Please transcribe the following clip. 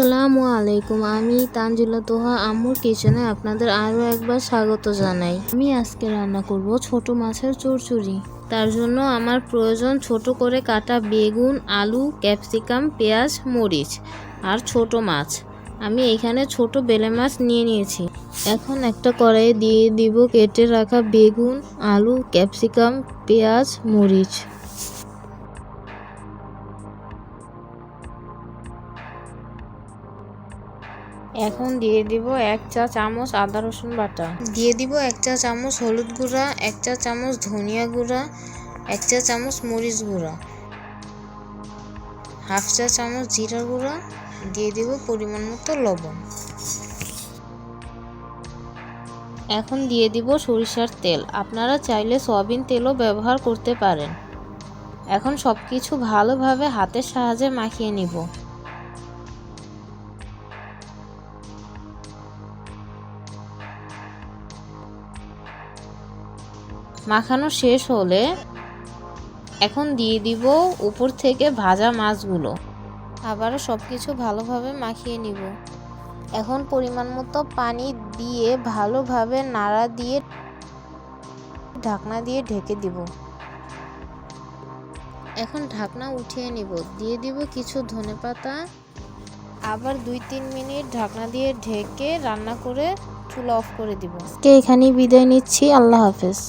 আসসালামু আলাইকুম, আমি তানজিলা তোহা, আম্মুর কিচেনে আপনাদের আরও একবার স্বাগত জানাই। আমি আজকে রান্না করব ছোট মাছের চচ্চড়ি তার জন্য আমার প্রয়োজন ছোট করে কাটা বেগুন, আলু, ক্যাপসিকাম, পেঁয়াজ, মরিচ আর ছোট মাছ। আমি এখানে ছোট বেলে মাছ নিয়ে নিয়েছি। এখন একটা কড়াইয়ে দিয়ে দিব কেটে রাখা বেগুন, আলু, ক্যাপসিকাম, পেঁয়াজ, মরিচ। এখন দিয়ে দিব এক চা চামচ আদা রসুন বাটা। দিয়ে দিব এক চা চামচ হলুদ গুঁড়া, এক চা চামচ ধনিয়া গুঁড়া, এক চা চামচ মরিচ গুঁড়া, হাফ চা চামচ জিরা গুঁড়া, দিয়ে দিব পরিমাণ মতো লবণ। এখন দিয়ে দিব সরিষার তেল। আপনারা চাইলে সয়াবিন তেলও ব্যবহার করতে পারেন। এখন সব কিছু ভালোভাবে হাতের সাহায্যে মাখিয়ে নিব। মাখানো শেষ হলে এখন দিয়ে দিব উপর থেকে ভাজা মাছগুলো। আবারও সব কিছু ভালোভাবে মাখিয়ে নিব। এখন পরিমাণ মতো পানি দিয়ে ভালোভাবে নাড়া দিয়ে ঢাকনা দিয়ে ঢেকে দিব। এখন ঢাকনা উঠিয়ে নিব। দিয়ে দিব কিছু ধনেপাতা আবার দুই তিন মিনিট ঢাকনা দিয়ে ঢেকে রান্না করে চুলা অফ করে দিব। এখানেই বিদায় নিচ্ছি। আল্লাহ হাফেজ।